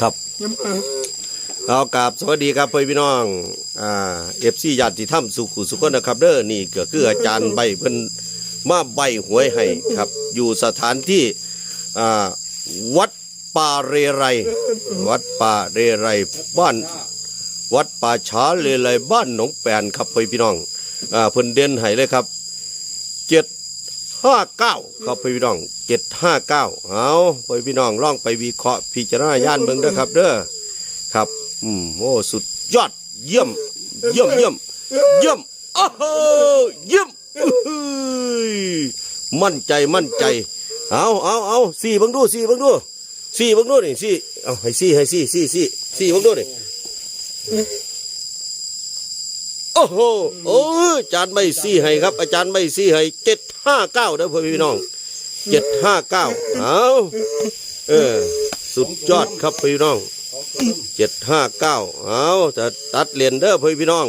ครับเอากราบสวัสดีครับเพื่อนพี่น้องอ่าเอฟซีญาติธรรมสุขุสุขนะครับเด้อนี่ก็คืออาจารย์ใบเพิ่นมาใบหวยให้ครับ อยู่สถานที่อ่าวัดป่าเรไร วัดป่าเรไรบ้าน วัดป่าช้าเรไรบ้านหนองแปนครับเพี่น้องอ่าเพิ่นเด่นให้เลยครับเจ็ด ห้าเก้าครับพี่น้องเจ็ดห้าเก้าเอาพี่น้องล่องไปวิเคราะห์พิจารณาญาณเบิ่งเด้อครับ เด้อครับ อืมโอ้สุดยอดเยี่ยม เยี่ยมเยี่ยมเยี่ยมโอ้โหเยี่ยมมั่นใจมั่นใจ เอาเอาเอาสี่เบังดูสี่เบังดูสี่เบังดูนี่สี่เอาให้สี่ให้สี่สี่สี่สี่เบังดูนี่ โอ้โหโอ้อาจารย์ไม่สี่ให้ครับ อาจารย์ไม่สี่ให้เจ็ดห้าเก้าเด้อพ่อพี่น้องเจ็ดห้าเก้าเอาเออ สุดยอดครับพี่น้องเจ็ดห้าเก้าเอาจะตัดเหรียญเด้อพี่พี่น้อง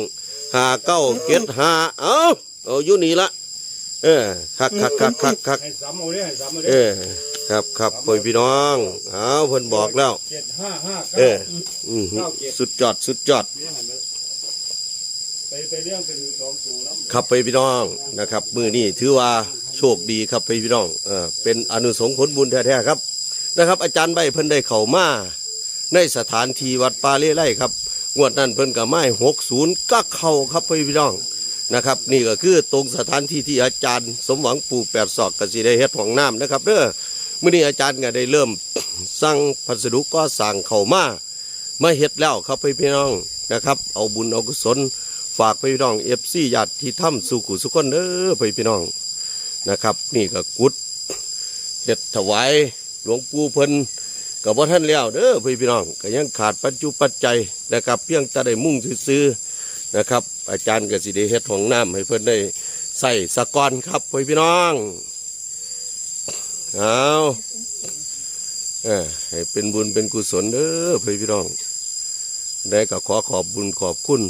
ห้าเก้าเจ็ดห้าเอาเอาอยู่นี่ละเออคักคักคักคักคักให้สามเอาเลยให้สามเอาเลเอยอครับครับพี่พี่น้องเอาเพิ่นบอกแล้วเจ็ดห้าห้าเอเก้าออือหือสุดยอดสุดยอด ไปไปเรื่องเป็นสองสูน้ำครับพี่พี่น้องนะครับ มือนี้ถือว่าโชคดีครับพี่พี่น้องเออเป็นอนุสงส์ผลบุญแท้ๆครับนะครับ อาจารย์ใบเพิ่นได้เข้ามาในสถานที่วัดปาเล่ไร่ครับงวดนั้นเพิ่นกับไม้หกศูนย์ก็เข้าครับพี่พี่น้องนะครับนี่ก็คือตรงสถานที่ที่อาจารย์สมหวังปู่แปดศอกกสิได้เฮ็ดของน้ำนะครับเด้อมื่อนี้อาจารย์ก็ได้เริ่มสั่งพัสดุก็สั่งเข้ามามาเฮ็ดแล้วครับพี่พี่น้องนะครับ เอาบุญเอากุศล ฝากไปพี่น้องเอฟซีญาติที่ถ้ำสุขุสุขคนเด้อพี่พี่น้องนะครับ นี่ก็กุดเฮ็ดถวายหลวงปู่เพิ่นกับว่าท่านแล้วเด้อพี่พี่น้องก็ยังขาดปัจจุปัจจัยนะครับ เพียงแต่ได้มุ่งซื้อนะครับ อาจารย์ก็สิได้เฮ็ดห้องน้ำให้เพิ่นได้ใส่สะกอนครับพี่พี่น้องเอาเออให้เป็นบุญเป็นกุศลเด้อพี่พี่น้องได้ก็ขอขอบบุญขอบคุณ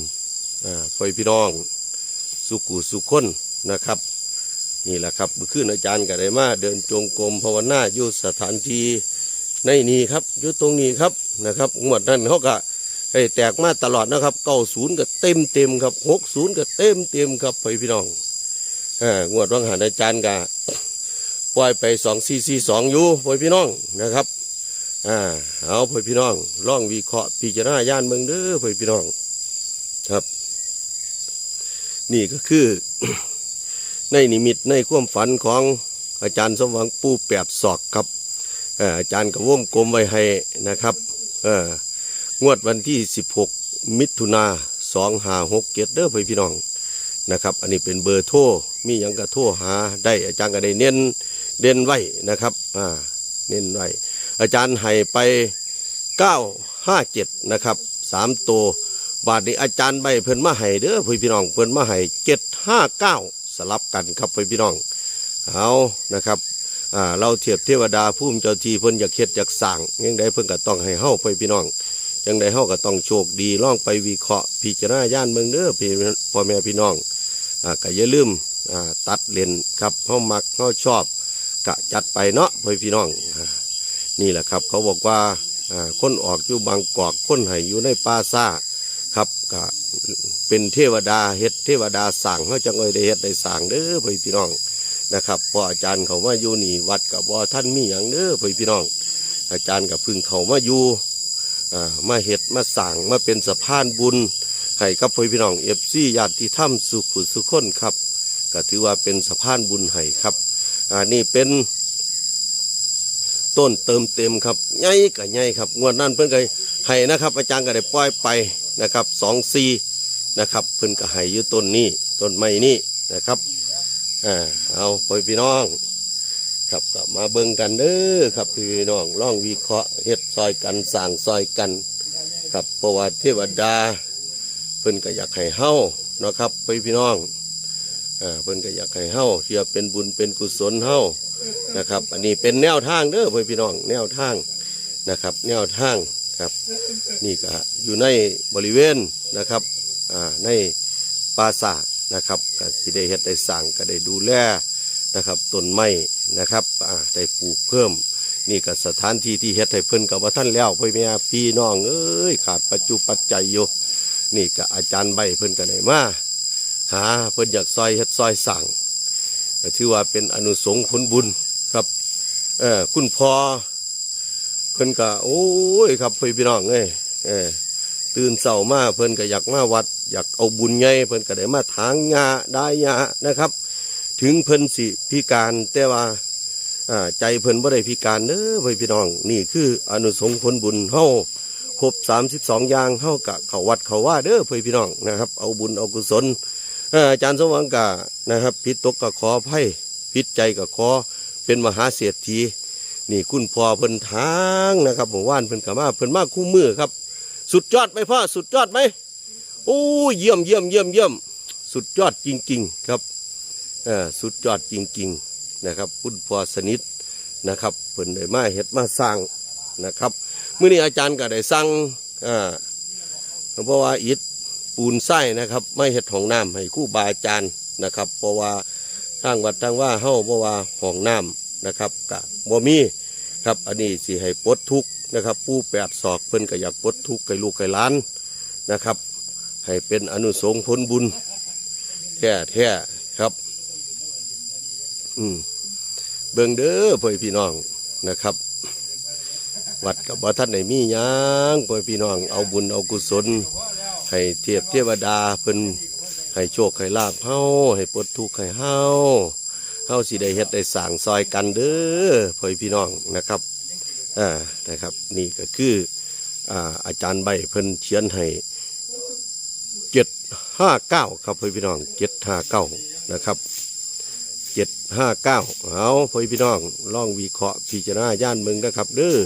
พ่อพี่น้องสุขุสุขคนนะครับ นี่แหละครับเมื่อคืนอาจารย์ก็ได้มาเดินจงกรมภาวนาอยู่สถานที่ในนี้ครับอยู่ตรงนี้ครับนะครับงวดนั้นเขาก็ให้แตกมาตลอดนะครับเก้าศูนย์ก็เต็มเต็มครับหกศูนย์ก็เต็มเต็มครับพ่อพี่น้องอ่างวดวังหันอาจารย์ก็ปล่อยไปสองสี่สี่สองอยู่พ่อพี่น้องนะครับอ่าเอาพ่อพี่น้องล่องวิเคราะห์พิจารณาญาณเมืองเด้อพ่อพี่น้อง ครับ นี่ก็คือ ในนิมิตในความฝันของอาจารย์สมหวังปูแปดศอกครับอาจารย์กับวงกลมไว้ให้นะครับงวดวันที่ 16 มิถุนาสองหาหกเกตเด้อพี่น้องนะครับ อันนี้เป็นเบอร์โทรมีหยังก็โทรหาได้อาจารย์ก็ได้เน้นเด่นไว้นะครับอ่าเน้นไว้อาจารย์ให้ไป 957 นะครับสามตัว บาทนี้อาจารย์ใบเพิ่นมาให้เด้อพี่พี่น้องเพิ่นมาให้เจ็ดห้าเก้าสลับกันครับพี่พี่น้องเอานะครับอ่าเราเทียบเทวดาผู้มเจ้าทีเพิ่นอยากเฮ็ดอยากสั่งยังไดเพิ่นก็ต้องให้เฮาพี่พี่น้องยังไดเฮาก็ต้องโชคดีล่องไปวิเคราะห์พิจารณาญาณเมืองเด้อพี่พ่อแม่พี่น้องอ่าก็อย่าลืมอ่าตัดเลนครับเฮามักเฮาชอบกะจัดไปเนาะพี่พี่น้องนี่แหละครับ เขาบอกว่าอ่าคนออกอยู่บางกอกคนให้อยู่ในป่าซ่า ครับก็เป็นเทวดาเฮ็ดเทวดาสั่งเขาจังเอยได้เฮ็ดได้สั่งเด้อพี่พี่น้องนะครับพออาจารย์เขามาอยู่นี่วัดกับบ่ท่านมีอย่างเด้อพี่พี่น้อง อาจารย์กับพึ่งเขามาอยู่มาเฮ็ดมาสั่งมาเป็นสะพานบุญให้กับพี่พี่น้องเอฟซีญาติธรรมสุขุสุขคนครับก็ถือว่าเป็นสะพานบุญให้ครับอ่านี่เป็นต้นเติมเต็มครับใหญ่กับใหญ่ครับงวดนั้นเพิ่อนก็ให้นะครับ อาจารย์ก็ได้ปล่อยไป นะครับสองซีนะครับเพิ่นก็ให้อยู่ต้นนี้ต้นไม้นี้นะครับอ่าเอาไปพี่น้อง ครับก็มาเบิ่งกันเด้อครับพี่น้องล่องวิเคราะห์เฮ็ดซอยกันสร้างซอยกัน ครับประวัติเทวดา เพิ่นก็อยากให้เฮานะครับพี่พี่น้องอ่าเพิ่นก็อยากให้เฮาเที่ยเป็นบุญเป็นกุศลเฮานะครับ อันนี้เป็นแนวทางเด้อพี่พี่น้องแนวทางนะครับ แนวทาง ครับนี่ก็อยู่ในบริเวณนะครับในปราสาทนะครับก็สิได้เฮ็ดได้สร้างก็ได้ดูแลนะครับต้นไม้นะครับได้ปลูกเพิ่ม นี่ก็สถานที่ที่เฮ็ดให้เพิ่นกับว่าท่านแล้วพ่อแม่พี่น้องเอ้ยขาดปัจจุปัจจัยอยู่นี่ก็อาจารย์ใบเพิ่นก็ได้มาหาเพิ่นอยากซอยเฮ็ดซอยสั่งก็ถือว่าเป็นอนุสงส์ผลบุญครับเออคุณพ่อ เพิ่นก็โอ้ยครับพ่อพี่น้องเอ้ยเออตื่นเช้ามาเพิ่นก็อยากมาวัด อยากเอาบุญไงเพิ่นก็ได้มาถางหญ้าได้หญ้านะครับ ถึงเพิ่นสิพิการแต่ว่าอ่าใจเพิ่นบ่ได้พิการเด้อพ่อพี่น้อง นี่คืออนุสงส์ผลบุญเฮาครบ32องย่างเฮากะเขาวัดเขาว่าเด้อพ่อพี่น้องนะครับ เอาบุญเอากุศลอาจารย์สมหวังกะนะครับพิดตกก็ขออภัยพิดใจก็ขอเป็นมหาเศรษฐี นี่คุณพ่อเพิ่นทางนะครับเมื่านเพิ่นกมาเพิ่นมาคู่มือครับ สุดยอดไหมพ่อสุดยอดไหมโอ้เยี่ยมเยี่ยมเยี่ยมเยี่ยมสุดยอดจริง ๆครับเออสุดยอดจริง ๆนะครับ คุณพ่อสนิทนะครับเพิ่นได้มาเฮ็ดมาสร้างนะครับเมื้อนี้อาจารย์ก็ได้สั่งอ่าเพราะว่าอิฐปูนไส้นะครับ ไม่เฮ็ดห้องน้ำให้คู่บาอาจารย์นะครับ เพราะว่าทางวัดทางว่าเฮาเพราะว่าห้องน้ำ นะครับก็บ่มีครับอันนี้สิให้ปลดทุกนะครับผู้แปดศอกเพิ่นก็อยากปลดทุกข์ให้ลูกให้หลานนะครับ ให้เป็นอนุสงผลบุญแท้แท้ครับ อืมเบิ่งเด้อพ่อพี่น้องนะครับ วัดกับบ่ท่านไหนมีหยังพ่อพี่น้องเอาบุญเอากุศล ให้เทียบเทวดาเพิ่นให้โชคให้ลาภเฮาให้ปลดทุกข์ให้เฮา เฮาสิได้เฮ็ดได้สร้างซอยกันเด้อพ่อพี่น้องนะครับอ่านะครับ นี่ก็คืออ่าอาจารย์ใบเพิ่นเขียนให้เจ็ดห้าเก้าครับพ่อพี่น้องเจ็ดห้าเก้านะครับเจ็ดห้าเก้าเอาพ่อพี่น้องลองวิเคราะห์พิจารณาย่านเมืองนะครับ เด้อ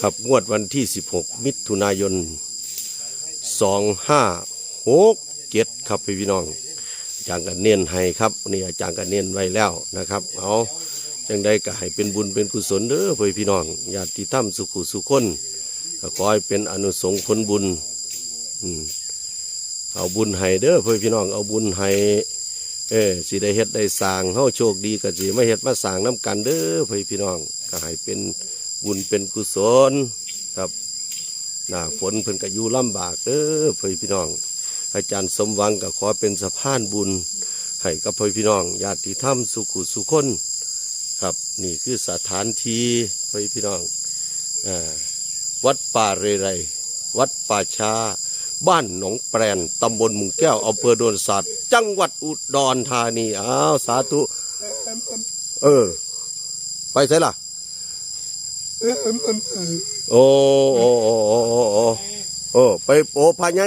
ครับงวดวันที่ 16 มิถุนายน 2567 ครับพี่น้อง จารย์กันเน้นให้ครับนี่อาจารย์กันเน้นไว้แล้วนะครับเอาจังได้ก็ให้เป็นบุญเป็นกุศลเด้อพ่อพี่น้องญาติธรรมสุขุสุขคนก็ขอให้เป็นอนุสงส์ผลบุญอืมเอาบุญให้เด้อพ่อพี่น้องเอาบุญให้เออสิได้เฮ็ดได้สร้างเฮาโชคดีก็สิมาเฮ็ดมาสร้างน้ำกันเด้อพี่พี่น้องก็ให้เป็นบุญเป็นกุศลครับหน้าฝนเพิ่นก็อยู่ลำบากเด้อพี่พี่น้อง อาจารย์สมหวังก็ขอเป็นสะพานบุญ ให้กับพี่พี่น้องญาติธรรมสุขุสุคนครับนี่คือสถานที่พี่พี่น้องอวัดป่าเรไร วัดป่าชาบ้านหนองแปรนตำบลมุงแก้วอำเภอโดนสัตว์จังหวัดอุดรธานีอ้าวสาธุเออ ไปใช่ล่ะโอ้โอ้โอ้โอ้โอ้โอ้โอ้ไปโอ้พายไง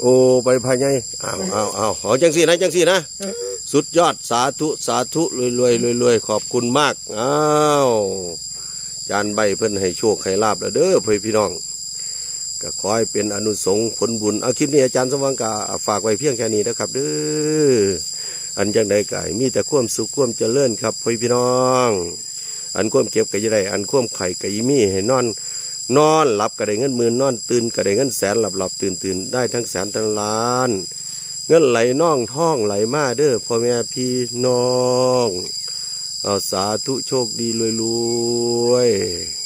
โอ้ไปพายไงอ้าวอ้าวอ้าวเอาจังสี่นะจังสี่นะ สุดยอดสาธุสาธุรวยรวยรวยรวยขอบคุณมากอ้าวจานใบเพิ่นให้โชคให้ลาบแล้วเด้อเพื่อพี่น้อง ก็ขอให้เป็นอนุสงส์ผลบุญเอาคลิปนี้อาจารย์สมหวังกาฝากไว้เพียงแค่นี้นะครับ เด้ออันจังใดก็ให้มีแต่ความสุขความเจริญครับพี่พี่น้อง อันความเก็บก็จะได้อันความไข่ก็ยิมีให้นอน นอนหลับก็ได้เงินหมื่นนอนตื่นก็ได้เงินแสนหลับหลับตื่นตื่นได้ทั้งแสนทั้งล้าน เงินไหลน่องท่องไหลมาเด้อพ่อแม่พี่น้องเอาสาธุโชคดีรวยๆ